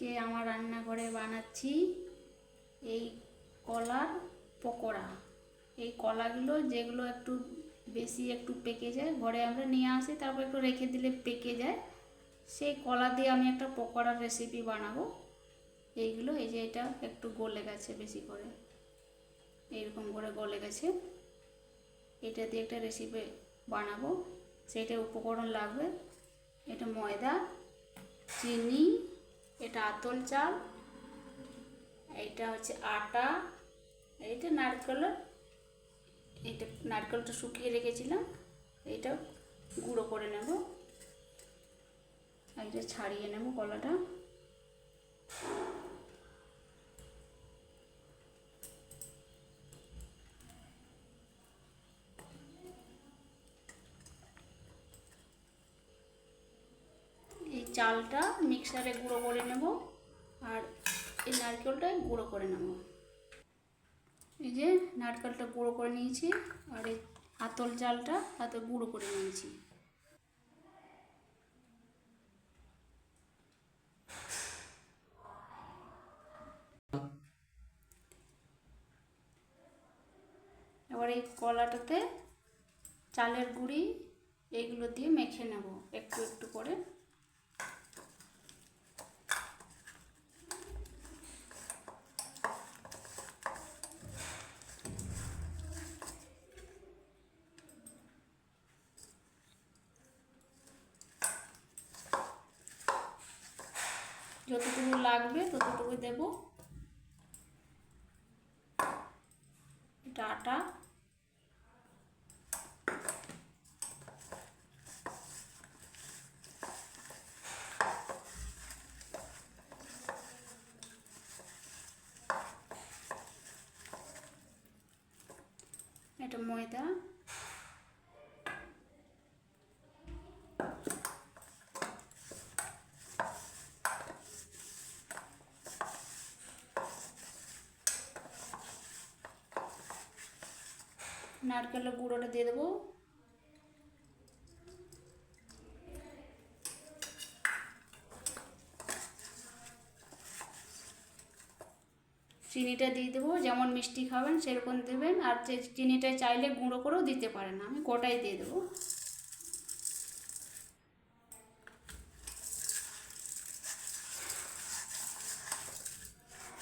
আজকে আমার রান্নাঘরে বানাচ্ছি এই কলার পকোড়া। এই কলাগুলো যেগুলো একটু বেশি একটু পেকে যায়, ঘরে আমরা নিয়ে আসি, তারপর একটু রেখে দিলে পেকে যায়। সেই কলা দিয়ে আমি একটা পকোড়ার রেসিপি বানাবো। এইগুলো, এই যে এটা একটু গলে গেছে বেশি করে। এইরকম করে গলে গেছে। এটা দিয়ে একটা রেসিপি বানাবো। সেইটা উপকরণ লাগবে। এটা ময়দা, চিনি এটা আতল চাল, এইটা হচ্ছে আটা, এইটা নারকেল, এইটা নারকেলটা শুকিয়ে রেখেছিলাম, এইটা গুঁড়ো করে নেব, এইটা ছাড়িয়ে নেব কলাটা। চালটা মিক্সারে গুঁড়ো করে নেব আর এই নারকেলটা গুঁড়ো করে নেব। এই যে নারকেলটা গুঁড়ো করে নিয়েছি আর এই আতল চালটা তাতে গুঁড়ো করে নিয়েছি। এবার এই কলাটাতে চালের গুঁড়ি এইগুলো দিয়ে মেখে নেব একটু একটু করে। যতটুকু লাগবে ততটুকু দেব। এটা আটা এটা ময়দা। নারকেলের গুঁড়োটা দিয়ে দেবো। চিনিটা দিয়ে দেবো, যেমন মিষ্টি খাবেন সেরকম দেবেন। আর চিনিটা চাইলে গুঁড়ো করেও দিতে পারেন, আমি গোটাই দিয়ে দেবো।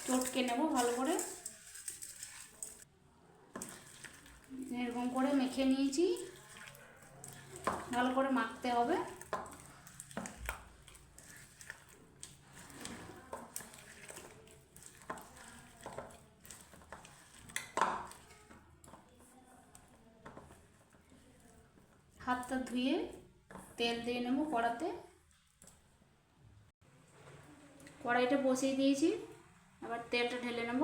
চটকে নেব ভালো করে এরকম করে মেখে নিয়েছি। ভালো করে মাখতে হবে। হাতটা ধুয়ে তেল দিয়ে নেব কড়াতে। কড়াইটা বসিয়ে দিয়েছি। এবার তেলটা ঢেলে নেব।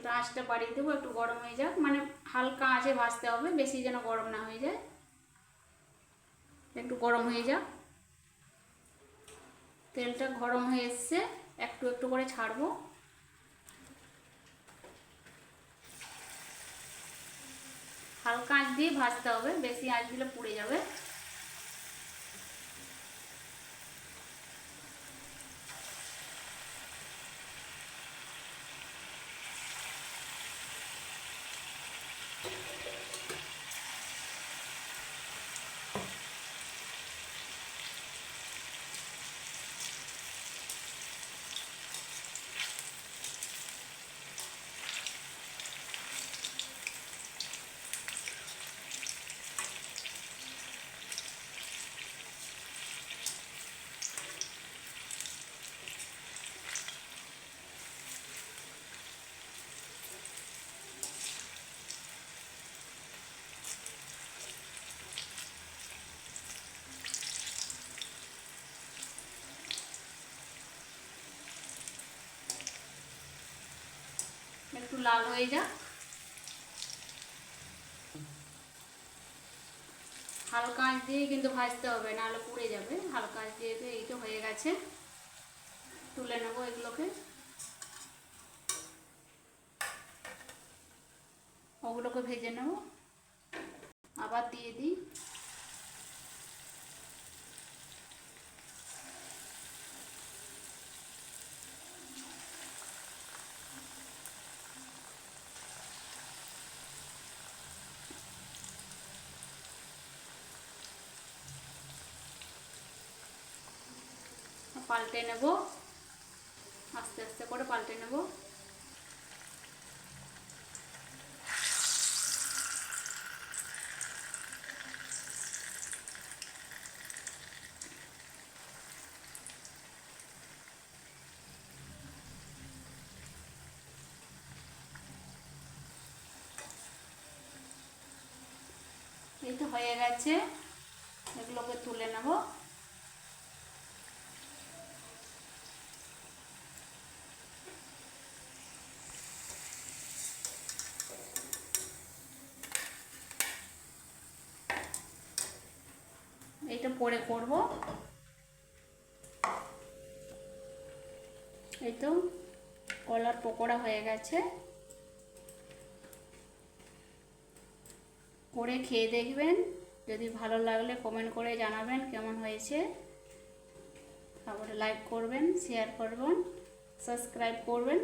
তেলটা আঁচটা বাড়িয়ে দেবো, একটু গরম হয়ে যাক। মানে হালকা আঁচে ভাজতে হবে, বেশি যেন গরম না হয়ে যায়। একটু গরম হয়ে যাক। তেলটা গরম হয়ে এসছে, একটু একটু করে ছাড়বো। হালকা আঁচ দিয়ে ভাজতে হবে, বেশি আঁচ দিলে পুড়ে যাবে। একটু লাল হয়ে যাক। হালকা আঁচ দিয়ে কিন্তু ভাজতে হবে, নাহলে পুড়ে যাবে। হালকা আঁচ দিয়ে তো এই তো হয়ে গেছে। তুলে নেব এগুলোকে। ওগুলোকে ভেজে নেব। আবার দিয়ে দিই। পাল্টে নেব। আস্তে আস্তে করে পাল্টে নেব। এই তো হয়ে গেছে। এগুলোকে তুলে নেব। এইটা পরে করব। এই তো কলার পকোড়া হয়ে গেছে। করে খেয়ে দেখবেন। যদি ভালো লাগলে কমেন্ট করে জানাবেন কেমন হয়েছে। তারপরে লাইক করবেন শেয়ার করবেন সাবস্ক্রাইব করবেন।